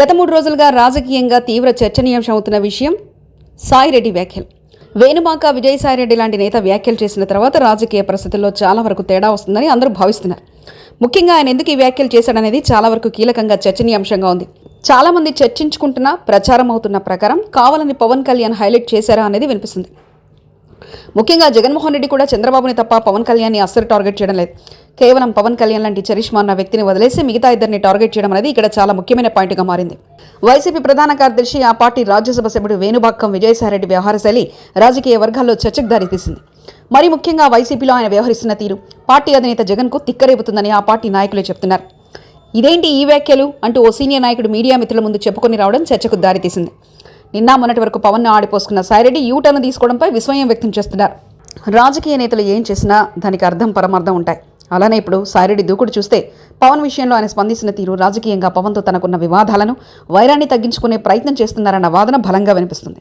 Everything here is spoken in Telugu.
గత మూడు రోజులుగా రాజకీయంగా తీవ్ర చర్చనీయాంశం అవుతున్న విషయం సాయిరెడ్డి వ్యాఖ్యలు. వేణుమాక విజయసాయిరెడ్డి లాంటి నేత వ్యాఖ్యలు చేసిన తర్వాత రాజకీయ పరిస్థితుల్లో చాలా వరకు తేడా వస్తుందని అందరూ భావిస్తున్నారు. ముఖ్యంగా ఆయన ఎందుకు ఈ వ్యాఖ్యలు చేశాడనేది చాలా వరకు కీలకంగా చర్చనీయాంశంగా ఉంది. చాలామంది చర్చించుకుంటున్న ప్రచారం అవుతున్న ప్రకారం కావాలని పవన్ కళ్యాణ్ హైలైట్ చేశారా అనేది వినిపిస్తుంది. ముఖ్యంగా జగన్మోహన్ రెడ్డి కూడా చంద్రబాబుని తప్ప పవన్ కళ్యాణ్ని అస్సలు టార్గెట్ చేయడం లేదు. కేవలం పవన్ కళ్యాణ్ లాంటి చరిష్మా అన్న వ్యక్తిని వదిలేసి మిగతా ఇద్దరిని టార్గెట్ చేయడం అనేది ఇక్కడ చాలా ముఖ్యమైన పాయింట్గా మారింది. వైసీపీ ప్రధాన కార్యదర్శి ఆ పార్టీ రాజ్యసభ సభ్యుడు వేణుబాక్కం విజయసాయిరెడ్డి వ్యవహార శైలి రాజకీయ వర్గాల్లో చర్చకు దారితీసింది. మరి ముఖ్యంగా వైసీపీలో ఆయన వ్యవహరిస్తున్న తీరు పార్టీ అధినేత జగన్కు తిక్కరేపుతుందని ఆ పార్టీ నాయకులే చెప్తున్నారు. ఇదేంటి ఈ వ్యాఖ్యలు? అంటూ ఓ సీనియర్ నాయకుడు మీడియా మిత్రుల ముందు చెప్పుకొని రావడం చర్చకు దారితీసింది. నిన్న మొన్నటి వరకు పవన్ను ఆడిపోసుకున్న సాయిరెడ్డి యూటర్న్ తీసుకోవడంపై విస్మయం వ్యక్తం చేస్తున్నారు. రాజకీయ నేతలు ఏం చేసినా దానికి అర్థం పరమార్థం ఉంటాయి. అలానే ఇప్పుడు సాయిరెడ్డి దూకుడు చూస్తే పవన్ విషయంలో ఆయన స్పందించిన తీరు రాజకీయంగా పవన్తో తనకున్న వివాదాలను వైరాన్ని తగ్గించుకునే ప్రయత్నం చేస్తున్నారన్న వాదన బలంగా వినిపిస్తుంది.